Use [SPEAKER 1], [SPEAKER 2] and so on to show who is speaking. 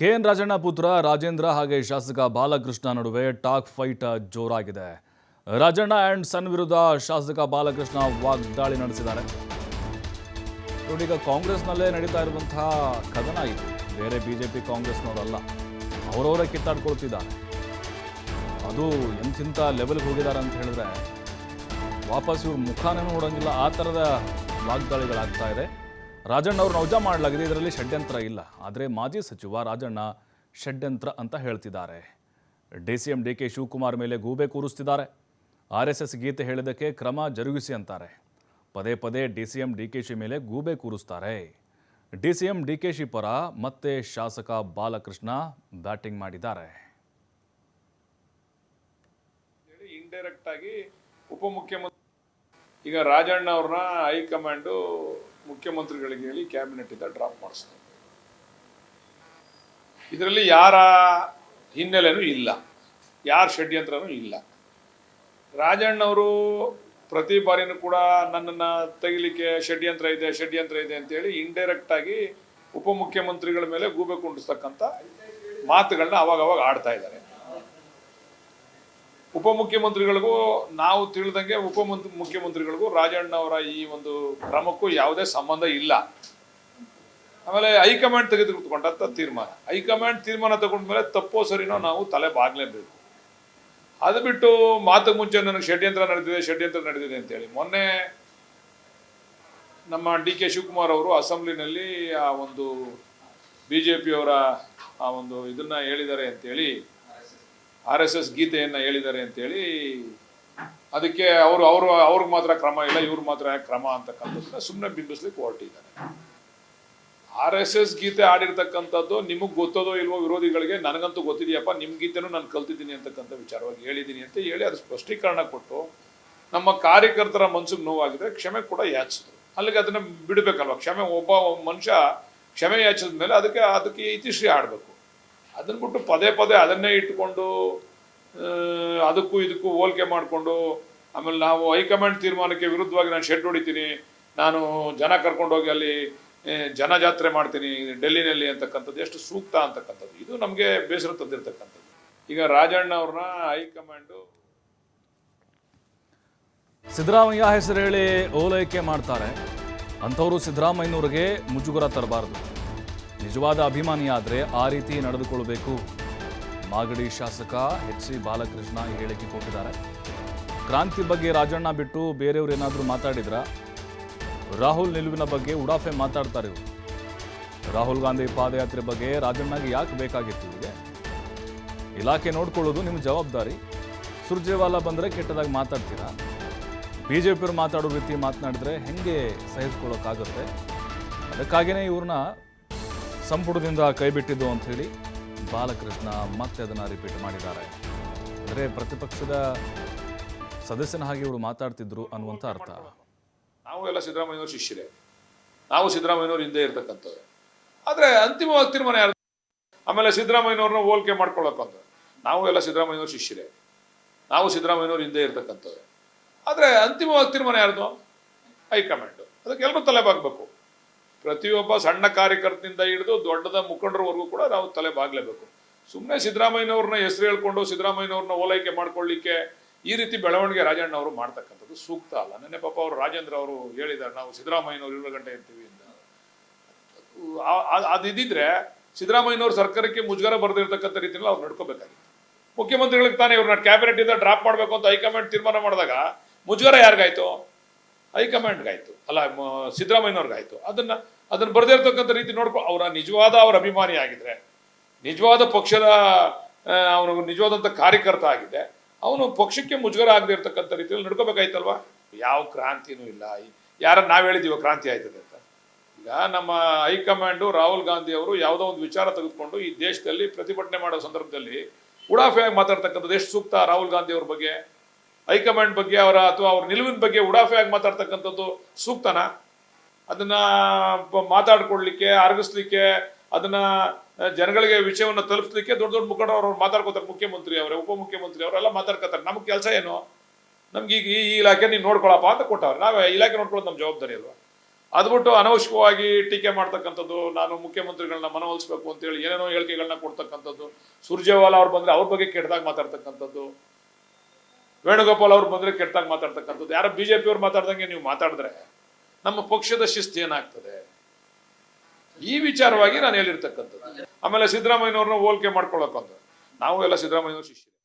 [SPEAKER 1] K N Rajanna ಪುತ್ರ ರಾಜೇಂದ್ರ ಹಾಗೆ ಶಾಸಕ ಬಾಲಕೃಷ್ಣ ನಡುವೆ ಟಾಕ್ ಫೈಟ್ ಜೋರಾಗಿದೆ. ರಾಜಣ್ಣ ಆ್ಯಂಡ್ ಸನ್ ವಿರುದ್ಧ ಶಾಸಕ ಬಾಲಕೃಷ್ಣ ವಾಗ್ದಾಳಿ ನಡೆಸಿದ್ದಾರೆ. ಈಗ ಕಾಂಗ್ರೆಸ್ನಲ್ಲೇ ನಡೀತಾ ಇರುವಂತಹ ಕದನ ಇದು. ಬೇರೆ ಬಿಜೆಪಿ ಕಾಂಗ್ರೆಸ್ನವರಲ್ಲ. ಅವರವರೇ ಕಿತ್ತಾಡ್ಕೊಳ್ತಿದ್ದಾರೆ. ಅದು ಎಂತಿಂಥ ಲೆವೆಲ್ಗೆ ಹೋಗಿದ್ದಾರೆ ಅಂತ ಹೇಳಿದ್ರೆ, ವಾಪಸ್ ಇವ್ರ ಮುಖಾನೇ ನೋಡೋಂಗಿಲ್ಲ. ಆ ಥರದ ವಾಗ್ದಾಳಿಗಳಾಗ್ತಾ ಇದೆ. ರಾಜಣ್ಣ ಅವ್ರನ್ನ ವಜಾ ಮಾಡಲಾಗಿದೆ. ಇದರಲ್ಲಿ ಷಡ್ಯಂತ್ರ ಇಲ್ಲ. ಆದರೆ ಮಾಜಿ ಸಚಿವ ರಾಜಣ್ಣ ಷಡ್ಯಂತ್ರ ಅಂತ ಹೇಳ್ತಿದ್ದಾರೆ. D C M D K Shivakumar ಮೇಲೆ ಗೂಬೆ ಕೂರಿಸ್ತಿದ್ದಾರೆ. ಆರ್ ಎಸ್ ಎಸ್ ಗೀತೆ ಹೇಳಿದ್ದಕ್ಕೆ ಕ್ರಮ ಜರುಗಿಸಿ ಅಂತಾರೆ. ಪದೇ ಪದೇ D C M D K Shi ಮೇಲೆ ಗೂಬೆ ಕೂರಿಸ್ತಾರೆ. D C M D K Shi ಪರ ಮತ್ತೆ ಶಾಸಕ ಬಾಲಕೃಷ್ಣ ಬ್ಯಾಟಿಂಗ್ ಮಾಡಿದ್ದಾರೆ.
[SPEAKER 2] ಇಂಡೈರೆಕ್ಟ್ ಆಗಿ ಉಪಮುಖ್ಯಮಂತ್ರಿ ಈಗ ರಾಜಣ್ಣ ಅವ್ರನ್ನ ಹೈಕಮಾಂಡು ಮುಖ್ಯಮಂತ್ರಿಗಳಿಗೆ ಹೇಳಿ ಕ್ಯಾಬಿನೆಟ್ ಇಂದ ಡ್ರಾಪ್ ಮಾಡಿಸ್ತಾರೆ. ಇದರಲ್ಲಿ ಯಾರ ಹಿನ್ನೆಲೆನೂ ಇಲ್ಲ. ಯಾರ ಷಡ್ಯಂತ್ರನೂ ಇಲ್ಲ. ರಾಜಣ್ಣವರು ಪ್ರತಿ ಬಾರಿನೂ ಕೂಡ ನನ್ನನ್ನು ತೆಗಿಲಿಕ್ಕೆ ಷಡ್ಯಂತ್ರ ಇದೆ ಷಡ್ಯಂತ್ರ ಇದೆ ಅಂತೇಳಿ ಆಗಿ ಉಪಮುಖ್ಯಮಂತ್ರಿಗಳ ಮೇಲೆ ಗೂಬೆ ಕುಂಡಿಸ್ತಕ್ಕಂಥ ಮಾತುಗಳನ್ನ ಅವಾಗವಾಗ ಅವಾಗ ಆಡ್ತಾ ಇದ್ದಾರೆ. ಉಪಮುಖ್ಯಮಂತ್ರಿಗಳಿಗೂ ನಾವು ತಿಳಿದಂಗೆ ಉಪ ಮುಖ್ಯಮಂತ್ರಿಗಳಿಗೂ ರಾಜಣ್ಣ ಅವರ ಈ ಒಂದು ಕ್ರಮಕ್ಕೂ ಯಾವುದೇ ಸಂಬಂಧ ಇಲ್ಲ. ಆಮೇಲೆ ಹೈಕಮಾಂಡ್ ತೆಗೆದುಕೊಂಡಂತ ತೀರ್ಮಾನ. ಹೈಕಮಾಂಡ್ ತೀರ್ಮಾನ ತಗೊಂಡ್ಮೇಲೆ ತಪ್ಪೋ ಸರಿನೋ ನಾವು ತಲೆ ಬಾಗ್ಲೇಬೇಕು. ಅದು ಬಿಟ್ಟು ಮಾತು ಮುಂಚೆ ನನಗೆ ಷಡ್ಯಂತ್ರ ನಡೆದಿದೆ ಷಡ್ಯಂತ್ರ ನಡೆದಿದೆ ಅಂತೇಳಿ. ಮೊನ್ನೆ ನಮ್ಮ ಡಿ ಕೆ ಶಿವಕುಮಾರ್ ಅವರು ಅಸೆಂಬ್ಲಿನಲ್ಲಿ ಆ ಒಂದು ಬಿ ಜೆ ಪಿಯವರ ಆ ಒಂದು ಇದನ್ನ ಹೇಳಿದ್ದಾರೆ ಅಂತೇಳಿ ಆರ್ ಎಸ್ ಎಸ್ ಗೀತೆಯನ್ನ ಹೇಳಿದ್ದಾರೆ ಅಂತೇಳಿ ಅದಕ್ಕೆ ಅವರು ಅವರು ಅವ್ರಿಗೆ ಮಾತ್ರ ಕ್ರಮ ಇಲ್ಲ ಇವ್ರಿಗೆ ಮಾತ್ರ ಕ್ರಮ ಅಂತಕ್ಕಂಥದ್ದನ್ನ ಸುಮ್ಮನೆ ಬಿಂಬಿಸ್ಲಿಕ್ಕೆ ಹೊರಟಿದ್ದಾರೆ. ಆರ್ ಎಸ್ ಎಸ್ ಗೀತೆ ಆಡಿರ್ತಕ್ಕಂಥದ್ದು ನಿಮಗೆ ಗೊತ್ತದೋ ಇಲ್ವೋ ವಿರೋಧಿಗಳಿಗೆ ನನಗಂತೂ ಗೊತ್ತಿದೆಯಪ್ಪ ನಿಮ್ಮ ಗೀತೆನೂ ನಾನು ಕಲ್ತಿದ್ದೀನಿ ಅಂತಕ್ಕಂಥ ವಿಚಾರವಾಗಿ ಹೇಳಿದ್ದೀನಿ ಅಂತ ಹೇಳಿ ಅದು ಸ್ಪಷ್ಟೀಕರಣ ಕೊಟ್ಟು ನಮ್ಮ ಕಾರ್ಯಕರ್ತರ ಮನ್ಸಿಗೆ ನೋವಾಗಿದ್ರೆ ಕ್ಷಮೆ ಕೂಡ ಯಾಚಿಸಿದ್ರು. ಅಲ್ಲಿಗೆ ಅದನ್ನ ಬಿಡಬೇಕಲ್ವ? ಕ್ಷಮೆ ಒಬ್ಬ ಮನುಷ್ಯ ಕ್ಷಮೆ ಯಾಚಿಸಿದ ಮೇಲೆ ಅದಕ್ಕೆ ಅದಕ್ಕೆ ಇತಿಶ್ರೀ ಆಡಬೇಕು ಅದನ್ನ ಬಿಟ್ಟು ಪದೇ ಪದೇ ಅದನ್ನೇ ಇಟ್ಕೊಂಡು ಅದಕ್ಕೂ ಇದಕ್ಕೂ ಹೋಲಿಕೆ ಮಾಡಿಕೊಂಡು, ಆಮೇಲೆ ನಾವು ಹೈಕಮಾಂಡ್ ತೀರ್ಮಾನಕ್ಕೆ ವಿರುದ್ಧವಾಗಿ ನಾನು ಶೆಡ್ ಹೊಡಿತೀನಿ, ನಾನು ಜನ ಕರ್ಕೊಂಡೋಗಿ ಅಲ್ಲಿ ಜನ ಜಾತ್ರೆ ಮಾಡ್ತೀನಿ, ಡೆಲ್ಲಿನಲ್ಲಿ ಅಂತಕ್ಕಂಥದ್ದು, ಎಷ್ಟು ಸೂಕ್ತ ಅಂತಕ್ಕಂಥದ್ದು, ಇದು ನಮಗೆ ಬೇಸರ ತಂದಿರತಕ್ಕಂಥದ್ದು. ಈಗ ರಾಜಣ್ಣ ಅವ್ರನ್ನ ಹೈಕಮಾಂಡು
[SPEAKER 1] ಸಿದ್ದರಾಮಯ್ಯ ಹೆಸರು ಹೇಳಿ ಓಲೈಕೆ ಮಾಡ್ತಾರೆ. ಅಂಥವರು ಸಿದ್ದರಾಮಯ್ಯನವ್ರಿಗೆ ಮುಜುಗರ ತರಬಾರದು. ನಿಜವಾದ ಅಭಿಮಾನಿಯಾದರೆ ಆ ರೀತಿ ನಡೆದುಕೊಳ್ಳಬೇಕು ಮಾಗಡಿ ಶಾಸಕ ಎಚ್ ಸಿ ಬಾಲಕೃಷ್ಣ ಹೇಳಿಕೆ ಕೊಟ್ಟಿದ್ದಾರೆ. ಕ್ರಾಂತಿ ಬಗ್ಗೆ ರಾಜಣ್ಣ ಬಿಟ್ಟು ಬೇರೆಯವ್ರು ಏನಾದರೂ ಮಾತಾಡಿದ್ರ? ರಾಹುಲ್ ನಿಲುವಿನ ಬಗ್ಗೆ ಉಡಾಫೆ ಮಾತಾಡ್ತಾರೆ ರಾಹುಲ್ ಗಾಂಧಿ ಪಾದಯಾತ್ರೆ ಬಗ್ಗೆ ರಾಜಣ್ಣಗೆ ಯಾಕೆ ಬೇಕಾಗಿತ್ತು ಇವರಿಗೆ ಇಲಾಖೆ ನೋಡ್ಕೊಳ್ಳೋದು ನಿಮ್ಮ ಜವಾಬ್ದಾರಿ. ಸುರ್ಜೇವಾಲಾ ಬಂದರೆ ಕೆಟ್ಟದಾಗಿ ಮಾತಾಡ್ತೀರಾ? ಬಿ ಜೆ ಪಿಯವ್ರು ಮಾತಾಡೋ ರೀತಿ ಮಾತನಾಡಿದ್ರೆ ಹೆಂಗೆ ಸಹಿಸ್ಕೊಳ್ಳೋಕ್ಕಾಗುತ್ತೆ ಅದಕ್ಕಾಗಿಯೇ ಇವ್ರನ್ನ ಸಂಪುಟದಿಂದ ಕೈಬಿಟ್ಟಿದ್ದು ಅಂಥೇಳಿ ಬಾಲಕೃಷ್ಣ ಮತ್ತೆ ಅದನ್ನು ರಿಪೀಟ್ ಮಾಡಿದ್ದಾರೆ. ಅಂದರೆ ಪ್ರತಿಪಕ್ಷದ ಸದಸ್ಯನ ಹಾಗೆ ಇವರು ಮಾತಾಡ್ತಿದ್ರು ಅನ್ನುವಂಥ ಅರ್ಥ.
[SPEAKER 2] ನಾವು ಎಲ್ಲ ಸಿದ್ದರಾಮಯ್ಯವ್ರ ಶಿಷ್ಯರೇ. ನಾವು ಸಿದ್ದರಾಮಯ್ಯವ್ರ ಹಿಂದೆ ಇರ್ತಕ್ಕಂಥವ್ರೆ. ಆದರೆ ಅಂತಿಮವಾಗಿ ತೀರ್ಮಾನ ಯಾರು? ಆಮೇಲೆ ಸಿದ್ದರಾಮಯ್ಯವ್ರನ್ನ ಹೋಲಿಕೆ ಮಾಡ್ಕೊಳ್ಳೋಕ್ಕಂತ ನಾವು ಎಲ್ಲ ಸಿದ್ದರಾಮಯ್ಯವ್ರ ಶಿಷ್ಯರೇ. ನಾವು ಸಿದ್ದರಾಮಯ್ಯವ್ರ ಹಿಂದೆ ಇರ್ತಕ್ಕಂಥವ್ರೆ. ಆದರೆ ಅಂತಿಮವಾಗಿ ತೀರ್ಮಾನ ಯಾರ್ದು? ಹೈಕಮಾಂಡು. ಅದಕ್ಕೆ ಎಲ್ಲರೂ ತಲೆ ಬಾಗಬೇಕು ಪ್ರತಿಯೊಬ್ಬ ಸಣ್ಣ ಕಾರ್ಯಕರ್ತನಿಂದ ಹಿಡಿದು ದೊಡ್ಡದ ಮುಖಂಡರವರೆಗೂ ಕೂಡ ನಾವು ತಲೆ ಬಾಗ್ಲೇಬೇಕು. ಸುಮ್ಮನೆ ಸಿದ್ದರಾಮಯ್ಯನವ್ರನ್ನ ಹೆಸರು ಹೇಳ್ಕೊಂಡು ಸಿದ್ದರಾಮಯ್ಯನವ್ರನ್ನ ಓಲೈಕೆ ಮಾಡ್ಕೊಳ್ಳಿಕ್ಕೆ ಈ ರೀತಿ ಬೆಳವಣಿಗೆ ರಾಜಣ್ಣ ಅವರು ಮಾಡ್ತಕ್ಕಂಥದ್ದು ಸೂಕ್ತ ಅಲ್ಲ. ನೆನ್ನೆ ಪಾಪ ಅವರು ರಾಜೇಂದ್ರ ಅವರು ಹೇಳಿದ್ದಾರೆ, ನಾವು ಸಿದ್ದರಾಮಯ್ಯನವ್ರು ಏಳು ಗಂಟೆ ಇರ್ತೀವಿ ಅಂತ ಅದಿದ್ರೆ ಸಿದ್ದರಾಮಯ್ಯನವ್ರ ಸರ್ಕಾರಕ್ಕೆ ಮುಜುಗರ ಬರೆದಿರ್ತಕ್ಕಂಥ ರೀತಿಯಲ್ಲಿ ಅವ್ರು ನಡ್ಕೋಬೇಕಾಗಿತ್ತು. ಮುಖ್ಯಮಂತ್ರಿಗಳಿಗೆ ತಾನೇ ಇವ್ರನ್ನ ಕ್ಯಾಬಿನೆಟ್ ಇಂದ ಡ್ರಾಪ್ ಮಾಡಬೇಕು ಅಂತ ಹೈಕಮಾಂಡ್ ತೀರ್ಮಾನ ಮಾಡಿದಾಗ ಮುಜುಗರ ಯಾರಿಗಾಯ್ತು? ಹೈಕಮಾಂಡ್ಗಾಯ್ತು. ಅಲ್ಲ ಸಿದ್ದರಾಮಯ್ಯನವ್ರಿಗಾಯ್ತು. ಅದನ್ನ ಅದನ್ನ ಬರೆದಿರ್ತಕ್ಕಂಥ ರೀತಿ ನೋಡ್ಕೊ, ಅವರ ನಿಜವಾದ ಅವರ ಅಭಿಮಾನಿ ಆಗಿದ್ರೆ, ನಿಜವಾದ ಪಕ್ಷದ ಅವನು ನಿಜವಾದಂಥ ಕಾರ್ಯಕರ್ತ ಆಗಿದೆ ಅವನು ಪಕ್ಷಕ್ಕೆ ಮುಜುಗರ ಆಗದೆ ಇರ್ತಕ್ಕಂಥ ರೀತಿಯಲ್ಲಿ ನಡ್ಕೋಬೇಕಾಯ್ತಲ್ವಾ? ಯಾವ ಕ್ರಾಂತಿನೂ ಇಲ್ಲ. ಯಾರ ನಾವು ಹೇಳಿದೀವ ಕ್ರಾಂತಿ ಆಯ್ತದೆ ಅಂತ. ಈಗ ನಮ್ಮ ಹೈಕಮಾಂಡು ರಾಹುಲ್ ಗಾಂಧಿ ಅವರು ಯಾವುದೋ ಒಂದು ವಿಚಾರ ತೆಗೆದುಕೊಂಡು ಈ ದೇಶದಲ್ಲಿ ಪ್ರತಿಭಟನೆ ಮಾಡೋ ಸಂದರ್ಭದಲ್ಲಿ ಉಡಾಫೆ ಮಾತಾಡ್ತಕ್ಕಂಥದ್ದು ಎಷ್ಟು ಸೂಕ್ತ ರಾಹುಲ್ ಗಾಂಧಿ ಅವ್ರ ಬಗ್ಗೆ? ಹೈಕಮಾಂಡ್ ಬಗ್ಗೆ ಅವರ ಅಥವಾ ಅವ್ರ ನಿಲುವಿನ ಬಗ್ಗೆ ಉಡಾಫೆಯಾಗಿ ಮಾತಾಡ್ತಕ್ಕಂಥದ್ದು ಸೂಕ್ತನಾ? ಅದನ್ನ ಮಾತಾಡ್ಕೊಳ್ಲಿಕ್ಕೆ, ಅರಗಿಸ್ಲಿಕ್ಕೆ, ಅದನ್ನ ಜನಗಳಿಗೆ ವಿಷಯವನ್ನು ತಲುಪಿಸ್ಲಿಕ್ಕೆ ದೊಡ್ಡ ದೊಡ್ಡ ಮುಖಂಡರು ಅವ್ರು ಮಾತಾಡ್ಕೋತಾರೆ, ಮುಖ್ಯಮಂತ್ರಿ ಅವರೇ, ಉಪಮುಖ್ಯಮಂತ್ರಿ ಅವರೆಲ್ಲ ಮಾತಾಡ್ಕೋತಾರೆ. ನಮ್ಗೆ ಕೆಲಸ ಏನು? ನಮ್ಗೆ ಈಗ ಈ ಇಲಾಖೆ ನೀನು ನೋಡ್ಕೊಳಪ್ಪ ಅಂತ ಕೊಟ್ಟವ್ರೆ. ನಾವೇ ಇಲಾಖೆ ನೋಡ್ಕೊಳ್ಳೋದು ನಮ್ಮ ಜವಾಬ್ದಾರಿ ಅಲ್ವಾ? ಅದ್ಬಿಟ್ಟು ಅನವಶ್ಯಕವಾಗಿ ಟೀಕೆ ಮಾಡ್ತಕ್ಕಂಥದ್ದು, ನಾನು ಮುಖ್ಯಮಂತ್ರಿಗಳನ್ನ ಮನವೊಲಿಸ್ಬೇಕು ಅಂತೇಳಿ ಏನೇನೋ ಹೇಳಿಕೆಗಳನ್ನ ಕೊಡ್ತಕ್ಕಂಥದ್ದು, ಸುರ್ಜೇವಾಲಾ ಅವ್ರು ಬಂದ್ರೆ ಅವ್ರ ಬಗ್ಗೆ ಕೆಟ್ಟದಾಗ ಮಾತಾಡ್ತಕ್ಕಂಥದ್ದು ವೇಣುಗೋಪಾಲ್ ಅವ್ರು ಬಂದ್ರೆ ಕೆಟ್ಟದಾಗ ಮಾತಾಡ್ತಕ್ಕಂಥದ್ದು. ಯಾರೋ ಬಿಜೆಪಿ ಅವ್ರು ಮಾತಾಡ್ದಂಗೆ ನೀವು ಮಾತಾಡಿದ್ರೆ ನಮ್ಮ ಪಕ್ಷದ ಶಿಸ್ತು ಏನಾಗ್ತದೆ? ಈ ವಿಚಾರವಾಗಿ ನಾನು ಹೇಳಿರ್ತಕ್ಕಂಥದ್ದು. ಆಮೇಲೆ ಸಿದ್ದರಾಮಯ್ಯನವ್ರನ್ನ ಹೋಲಿಕೆ ಮಾಡ್ಕೊಳ್ಳೋಕ್ಕಂತ ನಾವು ಎಲ್ಲ ಸಿದ್ದರಾಮಯ್ಯನವ್ರ ಶಿಷ್ಯರು.